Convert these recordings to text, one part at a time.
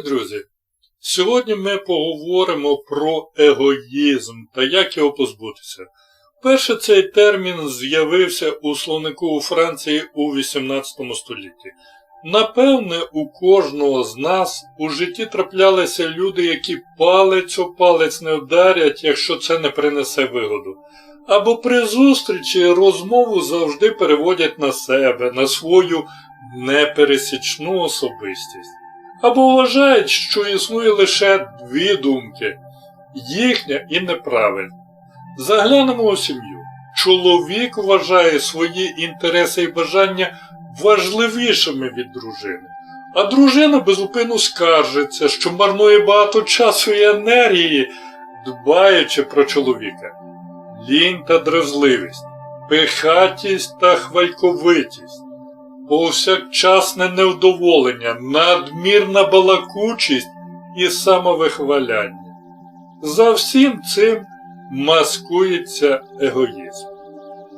Друзі! Сьогодні ми поговоримо про егоїзм та як його позбутися. Перше цей термін з'явився у словнику у Франції у 18 столітті. Напевне, у кожного з нас у житті траплялися люди, які палець о палець не вдарять, якщо це не принесе вигоду. Або при зустрічі розмову завжди переводять на себе, на свою непересічну особистість. Або вважають, що існує лише дві думки їхня і неправильна. Заглянемо у сім'ю. Чоловік вважає свої інтереси і бажання важливішими від дружини, а дружина безупину скаржиться, що марнує багато часу і енергії, дбаючи про чоловіка. Лінь та дразливість, пихатість та хвальковитість, повсякчасне невдоволення, надмірна балакучість і самовихваляння. За всім цим маскується егоїзм.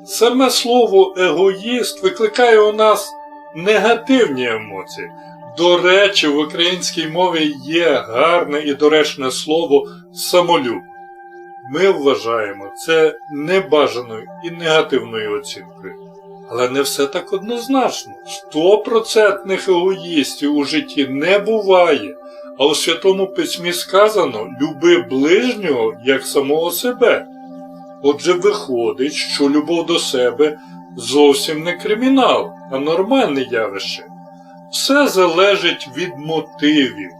Саме слово егоїст викликає у нас негативні емоції. До речі, в українській мові є гарне і доречне слово самолюб. Ми вважаємо це небажаною і негативною оцінкою. Але не все так однозначно. Стопроцентних егоїстів у житті не буває, а у Святому Письмі сказано люби ближнього як самого себе. Отже, виходить, що любов до себе зовсім не кримінал, а нормальне явище. Все залежить від мотивів.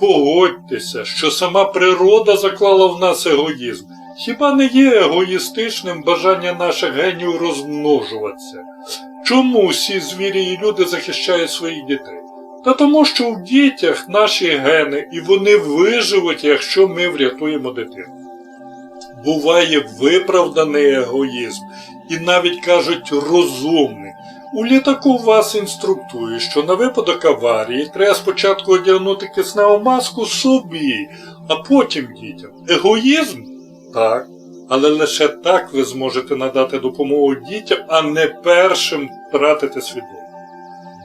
Погодьтеся, що сама природа заклала в нас егоїзм. Хіба не є егоїстичним бажання наших генів розмножуватися? Чому всі звірі і люди захищають своїх дітей? Та тому, що в дітях наші гени і вони виживуть, якщо ми врятуємо дитину. Буває виправданий егоїзм і навіть кажуть розумний. У літаку вас інструктують, що на випадок аварії треба спочатку одягнути кисневу маску собі, а потім дітям. Егоїзм? Так. Але лише так ви зможете надати допомогу дітям, а не першим втратити свідомість.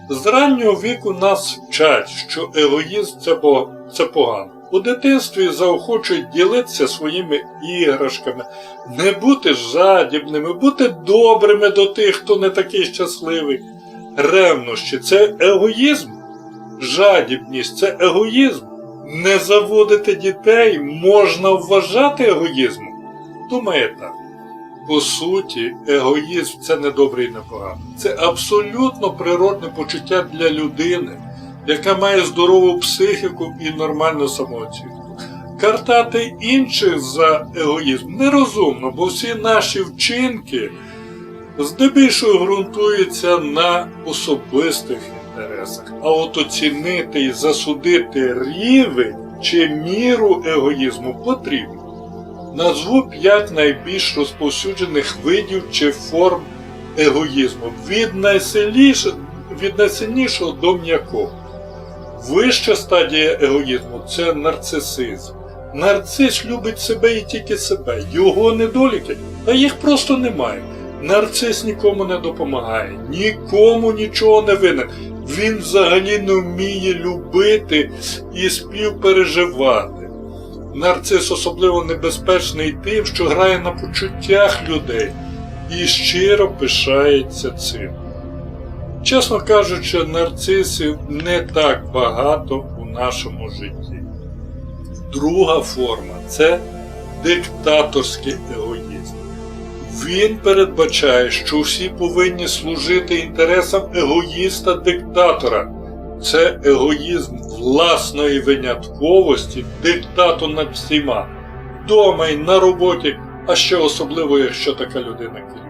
З раннього віку нас вчать, що егоїзм це, бо... це погано. У дитинстві заохочують ділитися своїми іграшками, не бути жадібними, бути добрими до тих, хто не такий щасливий. Ревнощі це егоїзм, жадібність це егоїзм. Не заводити дітей можна вважати егоїзмом. Думає так. По суті, егоїзм це не добре і не погано. Це абсолютно природне почуття для людини, яка має здорову психіку і нормальну самооцінку. Картати інших за егоїзм нерозумно, бо всі наші вчинки здебільшого ґрунтуються на особистих інтересах. А от оцінити і засудити рівень чи міру егоїзму потрібно. Назву п'ять найбільш розповсюджених видів чи форм егоїзму від від найсильнішого до м'якого. Вища стадія егоїзму це нарцисизм. Нарцис любить себе і тільки себе, його недоліки, а їх просто немає. Нарцис нікому не допомагає, нікому нічого не винен. Він взагалі не вміє любити і співпереживати. Нарцис особливо небезпечний тим, що грає на почуттях людей і щиро пишається цим. Чесно кажучи, нарцисів не так багато у нашому житті. Друга форма це диктаторський егоїзм. Він передбачає, що всі повинні служити інтересам егоїста-диктатора. Це егоїзм власної винятковості, диктату над всіма, вдома й на роботі, а ще особливо, якщо така людина керує.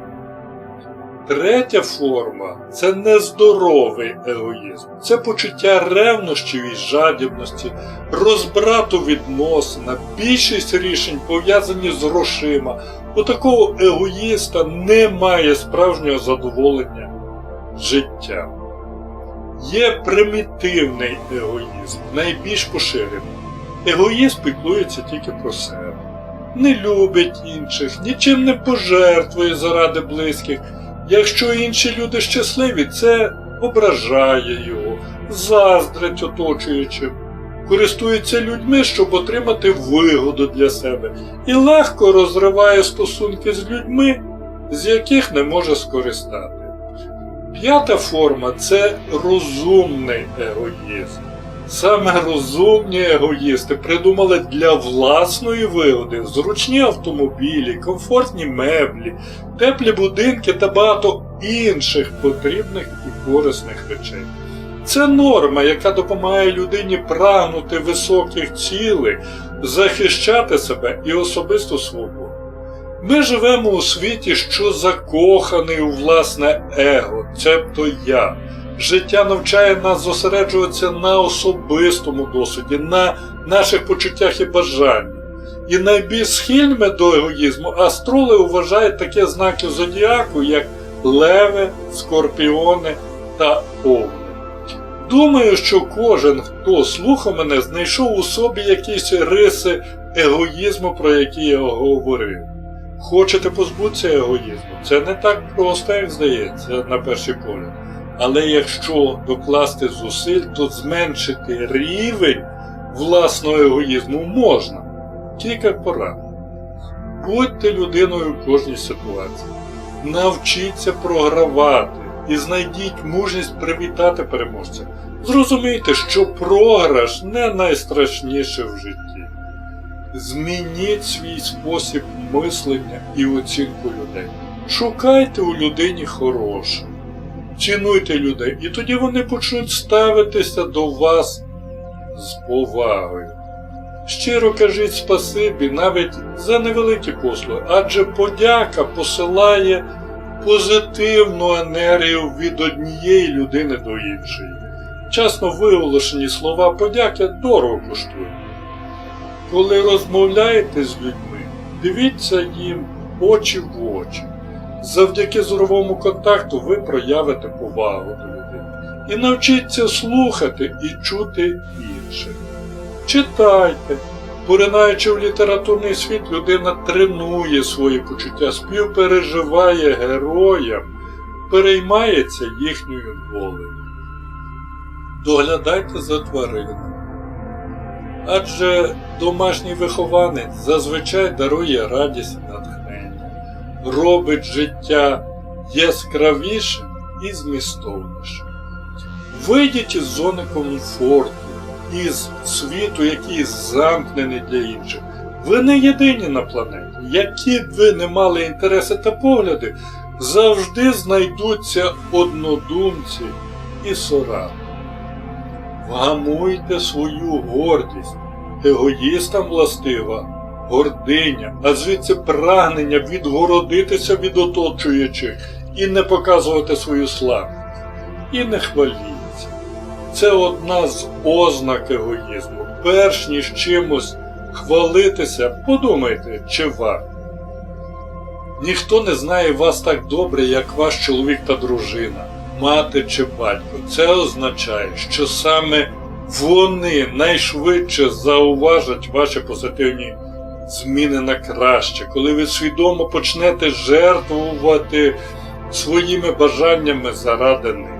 Третя форма це нездоровий егоїзм, це почуття ревнощів і жадібності, розбрату відносина, більшість рішень пов'язані з грошима. У такого егоїста немає справжнього задоволення життя. Є примітивний егоїзм, найбільш поширений. Егоїст піклується тільки про себе, не любить інших, нічим не пожертвує заради близьких. Якщо інші люди щасливі, це ображає його, заздрить оточуючим. Користується людьми, щоб отримати вигоду для себе, і легко розриває стосунки з людьми, з яких не може скористати. П'ята форма це розумний егоїзм. Саме розумні егоїсти придумали для власної вигоди зручні автомобілі, комфортні меблі, теплі будинки та багато інших потрібних і корисних речей. Це норма, яка допомагає людині прагнути високих цілей, захищати себе і особисту свободу. Ми живемо у світі, що закоханий у власне его, цебто я. Життя навчає нас зосереджуватися на особистому досвіді, на наших почуттях і бажаннях. І найбільш схильними до егоїзму астроли вважають такі знаки зодіаку, як леви, скорпіони та овни. Думаю, що кожен, хто слухав мене, знайшов у собі якісь риси егоїзму, про які я говорив. Хочете позбутися егоїзму? Це не так просто, як здається, на перший погляд. Але якщо докласти зусиль, то зменшити рівень власного егоїзму можна. Кілька порад. Будьте людиною в кожній ситуації. Навчіться програвати і знайдіть мужність привітати переможця. Зрозумійте, що програш не найстрашніше в житті. Змініть свій спосіб мислення і оцінку людей. Шукайте у людині хороше. Цінуйте людей, і тоді вони почнуть ставитися до вас з повагою. Щиро кажіть спасибі навіть за невеликі послуги, адже подяка посилає позитивну енергію від однієї людини до іншої. Часно виголошені слова подяки дорого коштують. Коли розмовляєте з людьми, дивіться їм очі в очі. Завдяки зоровому контакту ви проявите повагу до людини. І навчіться слухати і чути інших. Читайте. Поринаючи в літературний світ, людина тренує свої почуття, співпереживає героям, переймається їхньою долею. Доглядайте за тваринами. Адже домашній вихованець зазвичай дарує радість і натхнення, робить життя яскравішим і змістовнішим. Вийдіть із зони комфорту, із світу, який замкнений для інших. Ви не єдині на планеті. Які б ви не мали інтереси та погляди, завжди знайдуться однодумці і соратники. Вгамуйте свою гордість. Егоїстам властива гординя, а звідси прагнення відгородитися від оточуючих і не показувати свою славність. І не хваліться. Це одна з ознак егоїзму. Перш ніж чимось хвалитися, подумайте, чи варто. Ніхто не знає вас так добре, як ваш чоловік та дружина, мати чи батько. Це означає, що саме вони найшвидше зауважать ваші позитивні зміни на краще, коли ви свідомо почнете жертвувати своїми бажаннями заради них.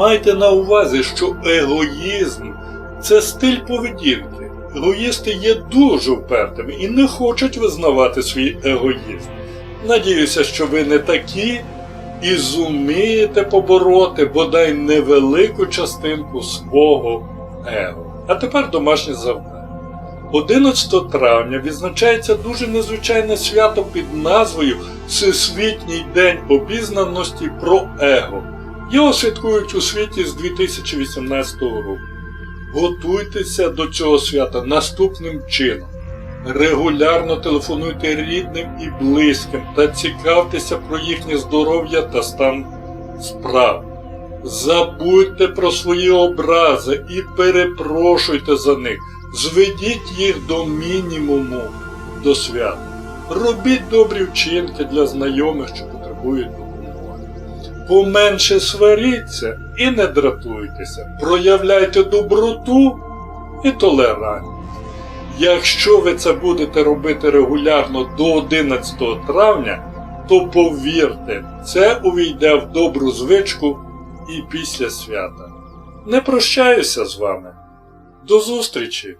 Майте на увазі, що егоїзм це стиль поведінки. Егоїсти є дуже впертими і не хочуть визнавати свій егоїзм. Надіюся, що ви не такі і зумієте побороти бодай невелику частинку свого его. А тепер домашнє завдання. 11 травня відзначається дуже незвичайне свято під назвою Всесвітній день обізнаності про его. Його святкують у світі з 2018 року. Готуйтеся до цього свята наступним чином. Регулярно телефонуйте рідним і близьким та цікавтеся про їхнє здоров'я та стан справ. Забудьте про свої образи і перепрошуйте за них. Зведіть їх до мінімуму до свята. Робіть добрі вчинки для знайомих, що потребують. Поменше сваріться і не дратуйтеся. Проявляйте доброту і толерантність. Якщо ви це будете робити регулярно до 11 травня, то повірте, це увійде в добру звичку і після свята. Не прощаюся з вами. До зустрічі!